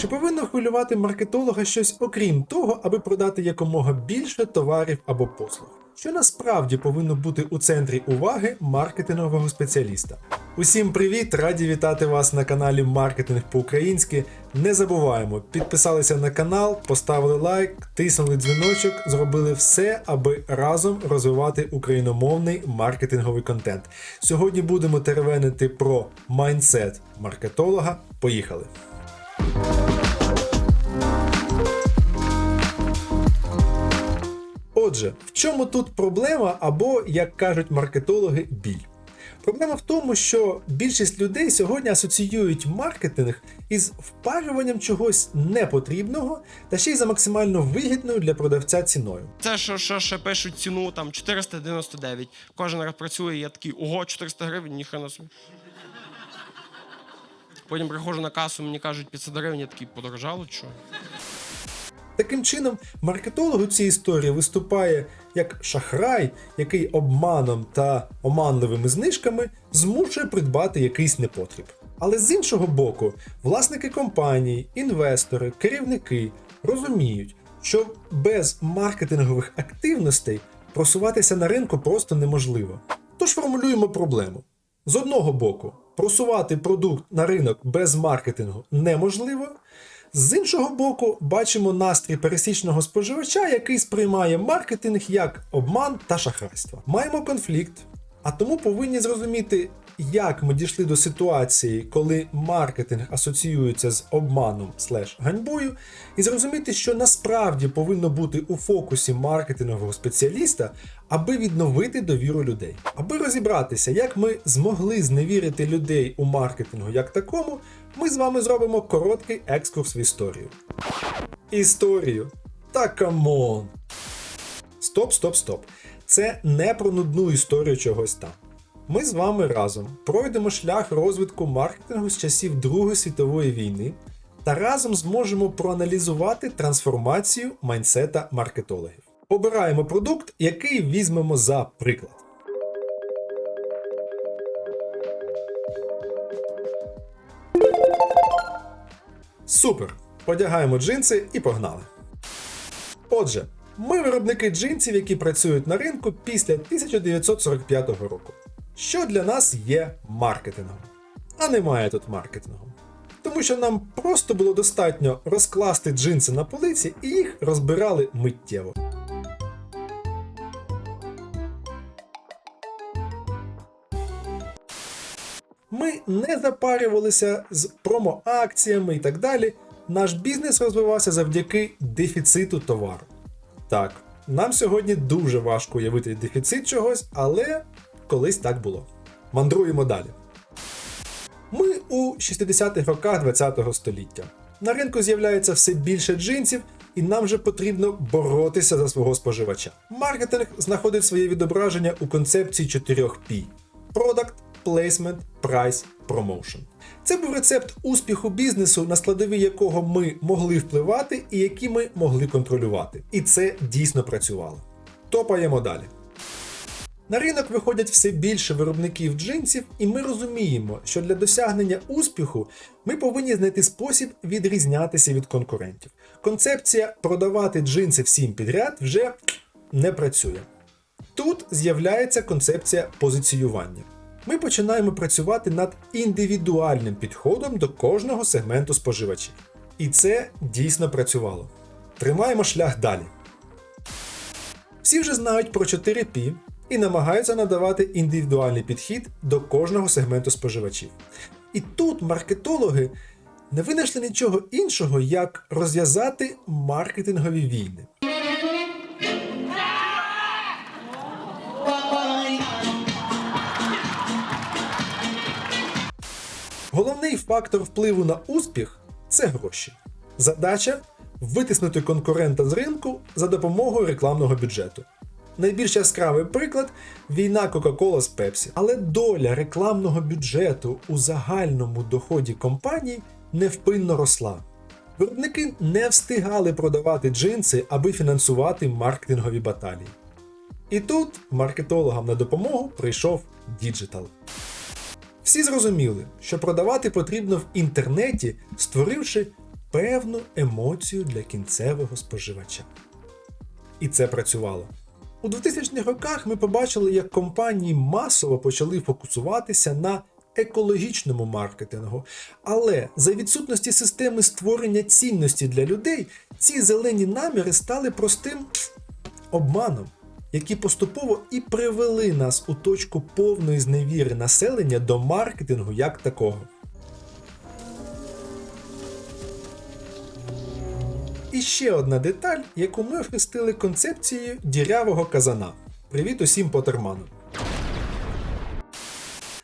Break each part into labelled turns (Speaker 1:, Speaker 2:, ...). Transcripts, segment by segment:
Speaker 1: Чи повинно хвилювати маркетолога щось окрім того, аби продати якомога більше товарів або послуг? Що насправді повинно бути у центрі уваги маркетингового спеціаліста? Усім привіт! Раді вітати вас на каналі Маркетинг по-українськи. Не забуваємо, підписалися на канал, поставили лайк, тиснули дзвіночок, зробили все, аби разом розвивати україномовний маркетинговий контент. Сьогодні будемо теревенити про майндсет маркетолога. Поїхали! Отже, в чому тут проблема, або, як кажуть маркетологи, біль? Проблема в тому, що більшість людей сьогодні асоціюють маркетинг із впарюванням чогось непотрібного та ще й за максимально вигідною для продавця ціною.
Speaker 2: Це що, що ще пишуть ціну там 499. Кожен раз працює, я такий, ого, 400 гривень, ніхрена собі. Потім приходжу на касу, мені кажуть 500 гривень, я такий, подорожало, що?
Speaker 1: Таким чином, маркетолог у цій історії виступає як шахрай, який обманом та оманливими знижками змушує придбати якийсь непотріб. Але з іншого боку, власники компаній, інвестори, керівники розуміють, що без маркетингових активностей просуватися на ринку просто неможливо. Тож формулюємо проблему. З одного боку, просувати продукт на ринок без маркетингу неможливо. З іншого боку, бачимо настрій пересічного споживача, який сприймає маркетинг як обман та шахрайство. Маємо конфлікт, а тому повинні зрозуміти, як ми дійшли до ситуації, коли маркетинг асоціюється з обманом слеш ганьбою, і зрозуміти, що насправді повинно бути у фокусі маркетингового спеціаліста, аби відновити довіру людей. Аби розібратися, як ми змогли зневірити людей у маркетингу як такому, ми з вами зробимо короткий екскурс в історію. Історію? Та камон! Стоп, стоп, стоп. Це не про нудну історію чогось там. Ми з вами разом пройдемо шлях розвитку маркетингу з часів Другої світової війни та разом зможемо проаналізувати трансформацію майнсета маркетологів. Обираємо продукт, який візьмемо за приклад. Супер! Одягаємо джинси і погнали. Отже, ми виробники джинсів, які працюють на ринку після 1945 року. Що для нас є маркетингом? А немає тут маркетингу. Тому що нам просто було достатньо розкласти джинси на полиці і їх розбирали миттєво. Ми не запарювалися з промо-акціями і так далі. Наш бізнес розвивався завдяки дефіциту товару. Так, нам сьогодні дуже важко уявити дефіцит чогось, але колись так було. Мандруємо далі. Ми у 60-х роках ХХ століття. На ринку з'являється все більше джинсів, і нам вже потрібно боротися за свого споживача. Маркетинг знаходить своє відображення у концепції 4 P: Product, Placement, Price, Promotion. Це був рецепт успіху бізнесу, на складові якого ми могли впливати і які ми могли контролювати. І це дійсно працювало. Топаємо далі. На ринок виходять все більше виробників джинсів, і ми розуміємо, що для досягнення успіху ми повинні знайти спосіб відрізнятися від конкурентів. Концепція продавати джинси всім підряд вже не працює. Тут з'являється концепція позиціювання. Ми починаємо працювати над індивідуальним підходом до кожного сегменту споживачів. І це дійсно працювало. Тримаємо шлях далі. Всі вже знають про 4P і намагаються надавати індивідуальний підхід до кожного сегменту споживачів. І тут маркетологи не винайшли нічого іншого, як розв'язати маркетингові війни. Головний фактор впливу на успіх це гроші. Задача витиснути конкурента з ринку за допомогою рекламного бюджету. Найбільш яскравий приклад війна Coca-Cola з Pepsi. Але доля рекламного бюджету у загальному доході компаній невпинно росла. Виробники не встигали продавати джинси, аби фінансувати маркетингові баталії. І тут маркетологам на допомогу прийшов діджитал. Всі зрозуміли, що продавати потрібно в інтернеті, створивши певну емоцію для кінцевого споживача. І це працювало. У 2000-х роках ми побачили, як компанії масово почали фокусуватися на екологічному маркетингу. Але за відсутності системи створення цінності для людей, ці зелені наміри стали простим обманом, які поступово і привели нас у точку повної зневіри населення до маркетингу як такого. І ще одна деталь, яку ми охрестили концепцією дірявого казана. Привіт усім потерманам.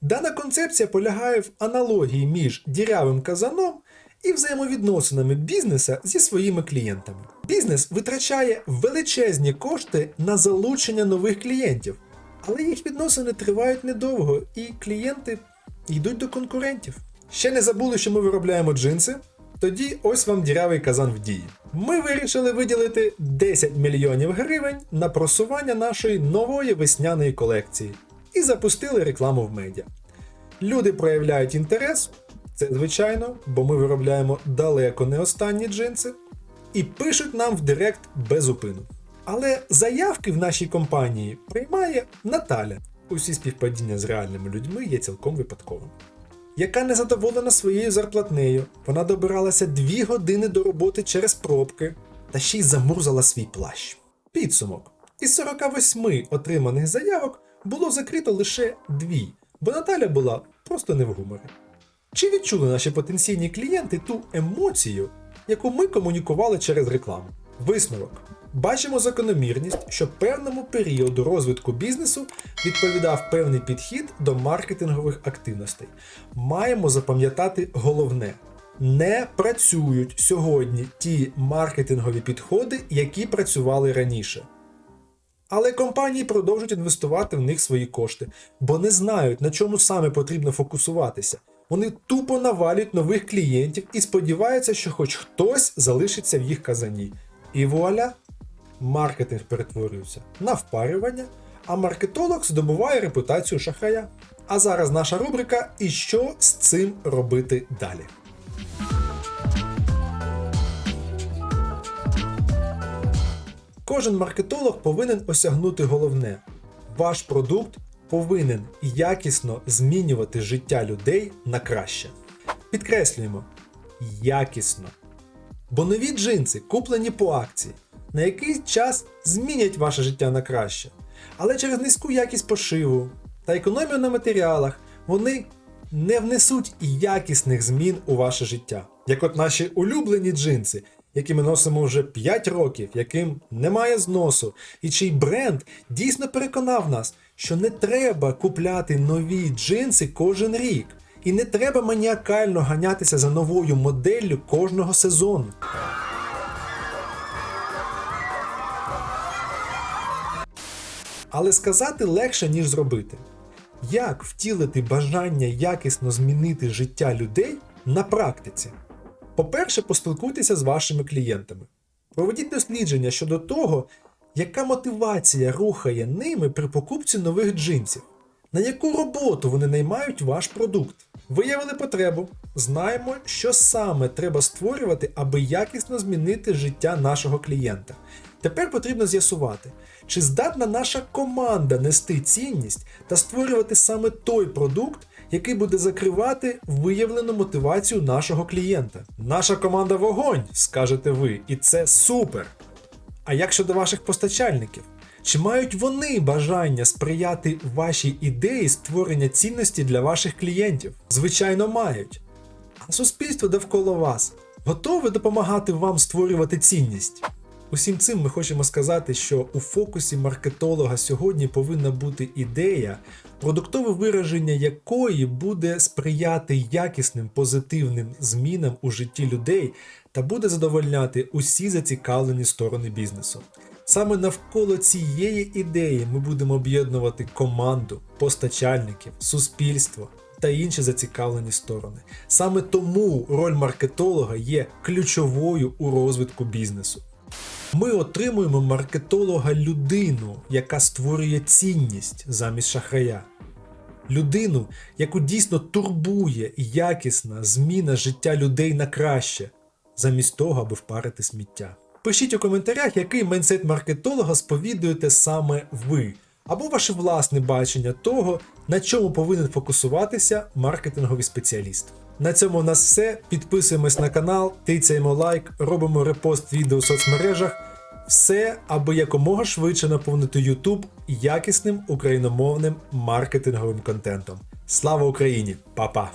Speaker 1: Дана концепція полягає в аналогії між дірявим казаном і взаємовідносинами бізнеса зі своїми клієнтами. Бізнес витрачає величезні кошти на залучення нових клієнтів, але їх відносини тривають недовго, і клієнти йдуть до конкурентів. Ще не забули, що ми виробляємо джинси? Тоді ось вам дірявий казан в дії. Ми вирішили виділити 10 мільйонів гривень на просування нашої нової весняної колекції і запустили рекламу в медіа. Люди проявляють інтерес, це звичайно, бо ми виробляємо далеко не останні джинси, і пишуть нам в Директ без зупину. Але заявки в нашій компанії приймає Наталя. Усі співпадіння з реальними людьми є цілком випадковим. Яка не задоволена своєю зарплатнею, вона добиралася 2 години до роботи через пробки та ще й замурзала свій плащ. Підсумок: із 48 отриманих заявок було закрито лише 2, бо Наталя була просто не в гуморі. Чи відчули наші потенційні клієнти ту емоцію, яку ми комунікували через рекламу? Висновок. Бачимо закономірність, що певному періоду розвитку бізнесу відповідав певний підхід до маркетингових активностей. Маємо запам'ятати головне: не працюють сьогодні ті маркетингові підходи, які працювали раніше. Але компанії продовжують інвестувати в них свої кошти, бо не знають, на чому саме потрібно фокусуватися. Вони тупо навалюють нових клієнтів і сподіваються, що хоч хтось залишиться в їх казані. І вуаля, маркетинг перетворюється на впарювання, а маркетолог здобуває репутацію шахрая. А зараз наша рубрика І що з цим робити далі? Кожен маркетолог повинен осягнути головне: ваш продукт повинен якісно змінювати життя людей на краще. Підкреслюємо якісно. Бо нові джинси, куплені по акції, на якийсь час змінять ваше життя на краще. Але через низьку якість пошиву та економію на матеріалах вони не внесуть якісних змін у ваше життя. Як от наші улюблені джинси, які ми носимо вже 5 років, яким немає зносу, і чий бренд дійсно переконав нас, що не треба купляти нові джинси кожен рік. І не треба маніакально ганятися за новою моделлю кожного сезону. Але сказати легше, ніж зробити. Як втілити бажання якісно змінити життя людей на практиці? По-перше, поспілкуйтеся з вашими клієнтами. Проведіть дослідження щодо того, яка мотивація рухає ними при покупці нових джинсів, на яку роботу вони наймають ваш продукт. Виявили потребу, знаємо, що саме треба створювати, аби якісно змінити життя нашого клієнта. Тепер потрібно з'ясувати, чи здатна наша команда нести цінність та створювати саме той продукт, який буде закривати виявлену мотивацію нашого клієнта. Наша команда вогонь, скажете ви, і це супер. А як щодо ваших постачальників? Чи мають вони бажання сприяти вашій ідеї створення цінності для ваших клієнтів? Звичайно, мають. А суспільство довкола вас готове допомагати вам створювати цінність? Усім цим ми хочемо сказати, що у фокусі маркетолога сьогодні повинна бути ідея, продуктове вираження якої буде сприяти якісним позитивним змінам у житті людей та буде задовольняти усі зацікавлені сторони бізнесу. Саме навколо цієї ідеї ми будемо об'єднувати команду, постачальників, суспільство та інші зацікавлені сторони. Саме тому роль маркетолога є ключовою у розвитку бізнесу. Ми отримуємо маркетолога людину, яка створює цінність замість шахрая. Людину, яку дійсно турбує якісна зміна життя людей на краще, замість того, аби впарити сміття. Пишіть у коментарях, який майндсет маркетолога сповідуєте саме ви, або ваше власне бачення того, на чому повинен фокусуватися маркетинговий спеціаліст. На цьому у нас все. Підписуємось на канал, тицяємо лайк, робимо репост відео у соцмережах. Все, аби якомога швидше наповнити YouTube якісним україномовним маркетинговим контентом. Слава Україні! Па-па!